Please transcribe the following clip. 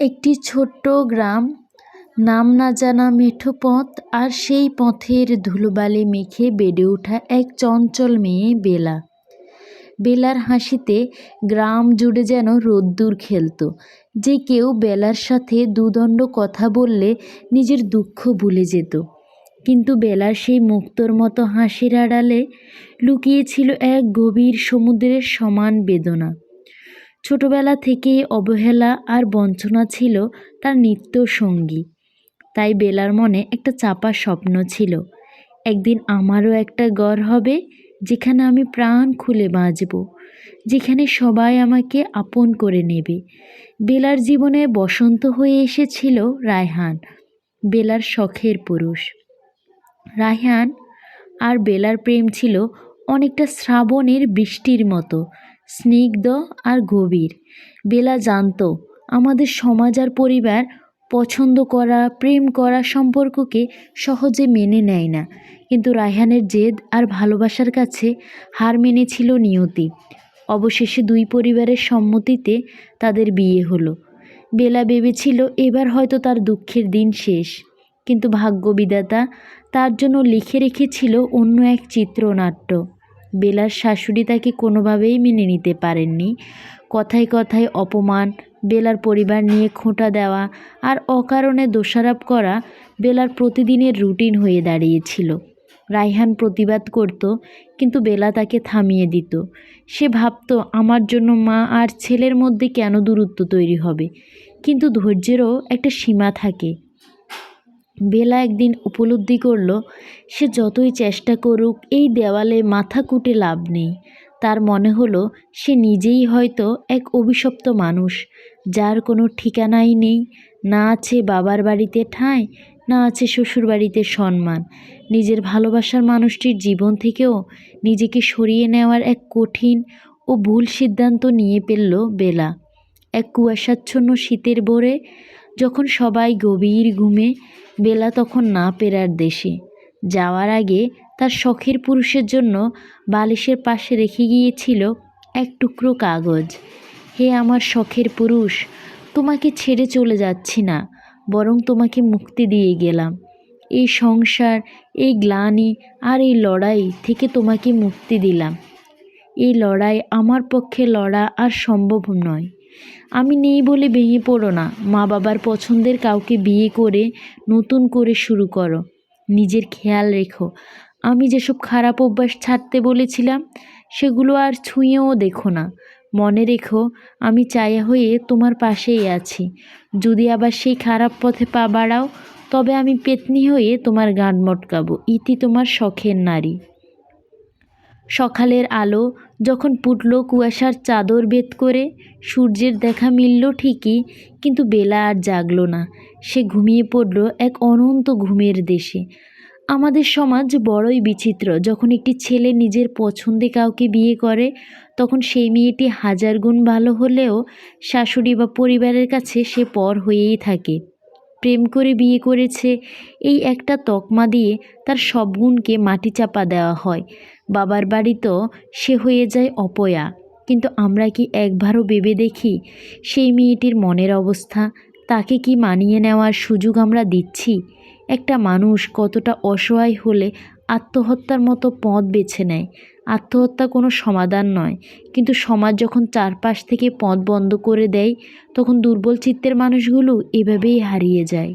একটি ছোট্ট গ্রাম। নাম না জানা মেঠো পথ আর সেই পথের ধুলোবালি মেখে বেড়ে ওঠা এক চঞ্চল মেয়ে বেলা। বেলার হাসিতে গ্রাম জুড়ে যেন রোদ্দুর খেলতো। যে কেউ বেলার সাথে দুদণ্ড কথা বললে নিজের দুঃখ ভুলে যেত। কিন্তু বেলার সেই মুক্তোর মতো হাসির আড়ালে লুকিয়েছিল এক গভীর সমুদ্রের সমান বেদনা। ছোটবেলা থেকে অবহেলা আর বঞ্চনা ছিল তার নিত্য সঙ্গী। তাই বেলার মনে একটা চাপা স্বপ্ন ছিল। একদিন আমারও একটা ঘর হবে যেখানে আমি প্রাণ খুলে বাঁচব, যেখানে সবাই আমাকে আপন করে নেবে। বেলার জীবনে বসন্ত হয়ে এসেছিল রায়হান, বেলার শখের পুরুষ। রায়হান, আর বেলার প্রেম ছিল অনেকটা শ্রাবণের বৃষ্টির মতো স্নিগ্ধ আর গভীর। বেলা জানত, আমাদের সমাজ আর পরিবার পছন্দ করা, প্রেম করা সম্পর্ককে সহজে মেনে নেয় না। কিন্তু রায়হানের জেদ আর ভালোবাসার কাছে হার মেনেছিল নিয়তি। অবশেষে দুই পরিবারের সম্মতিতে তাদের বিয়ে হলো। বেলা ভেবেছিল এবার হয়তো তার দুঃখের দিন শেষ। কিন্তু ভাগ্যবিধাতা তার জন্য লিখে রেখেছিল অন্য এক চিত্রনাট্য। বেলার শাশুড়ি তাকে কোনোভাবেই মেনে নিতে পারেননি। কথায় কথায় অপমান, বেলার পরিবার নিয়ে খোঁটা দেওয়া আর অকারণে দোষারোপ করা বেলার প্রতিদিনের রুটিন হয়ে দাঁড়িয়েছিল। রায়হান প্রতিবাদ করত, কিন্তু বেলা তাকে থামিয়ে দিত। সে ভাবত, আমার জন্য মা আর ছেলের মধ্যে কেন দূরত্ব তৈরি হবে? কিন্তু ধৈর্যেরও একটা সীমা থাকে। বেলা একদিন উপলব্ধি করল, সে যতই চেষ্টা করুক, এই দেওয়ালে মাথা কুটে লাভ নেই। তার মনে হলো, সে নিজেই হয়তো এক অভিশপ্ত মানুষ। যার কোনো ঠিকানাই নেই। না আছে বাবার বাড়িতে ঠাঁই, না আছে শ্বশুর বাড়িতে সম্মান। নিজের ভালোবাসার মানুষটির জীবন থেকেও নিজেকে সরিয়ে নেওয়ার এক কঠিন ও ভুল সিদ্ধান্ত নিয়ে ফেলল বেলা। এক কুয়াশাচ্ছন্ন শীতের ভোরে, যখন সবাই গভীর ঘুমে বেলা তখন না পেরার দেশে। যাওয়ার আগে তার শখের পুরুষের জন্য বালিশের পাশে রেখে গিয়েছিল এক টুকরো কাগজ। হে আমার শখের পুরুষ, তোমাকে ছেড়ে চলে যাচ্ছি না, বরং তোমাকে মুক্তি দিয়ে গেলাম। এই সংসার, এই গ্লানি আর এই লড়াই থেকে তোমাকে মুক্তি দিলাম। এই লড়াই আমার পক্ষে লড়া আর সম্ভব নয়। আমি নেই বলে ভেঙে পড়ো না। মা বাবার পছন্দের কাউকে বিয়ে করে নতুন করে শুরু করো। নিজের খেয়াল রেখো। আমি যেসব খারাপ অভ্যাস ছাড়তে বলেছিলাম, সেগুলো আর ছুঁয়েও দেখো না। মনে রেখো, আমি চায়া হয়ে তোমার পাশেই আছি। যদি আবার সেই খারাপ পথে পা বাড়াও, তবে আমি পেতনি হয়ে তোমার গান মটকাবো। ইতি তোমার শখের নারী। সকালের আলো যখন পুটল কুয়াশার চাদর বেদ করে, সূর্যের দেখা মিলল ঠিকই, কিন্তু বেলা আর জাগল না। সে ঘুমিয়ে পড়ল এক অনন্ত ঘুমের দেশে। আমাদের সমাজ বড়ই বিচিত্র। যখন একটি ছেলে নিজের পছন্দে কাউকে বিয়ে করে, তখন সেই মেয়েটি হাজার গুণ ভালো হলেও শাশুড়ি বা পরিবারের কাছে সে পর হয়েই থাকে। প্রেম করে বিয়ে করেছে। এই একটা তকমা দিয়ে তার সব গুণকে মাটি চাপা দেওয়া হয়। বাবার বাড়িতেও সে হয়ে যায় অপয়া। কিন্তু আমরা কি একবারও ভেবে দেখি সেই মেয়েটির মনের অবস্থা? তাকে কি মানিয়ে নেওয়ার সুযোগ আমরা দিচ্ছি? একটা মানুষ কতটা অসহায় হলে আত্মহত্যার মতো পথ বেছে নেয়। আত্মহত্যা কোনো সমাধান নয়। কিন্তু সমাজ যখন চারপাশ থেকে পথ বন্ধ করে দেয়, তখন দুর্বল চিত্তের মানুষগুলো এভাবেই হারিয়ে যায়।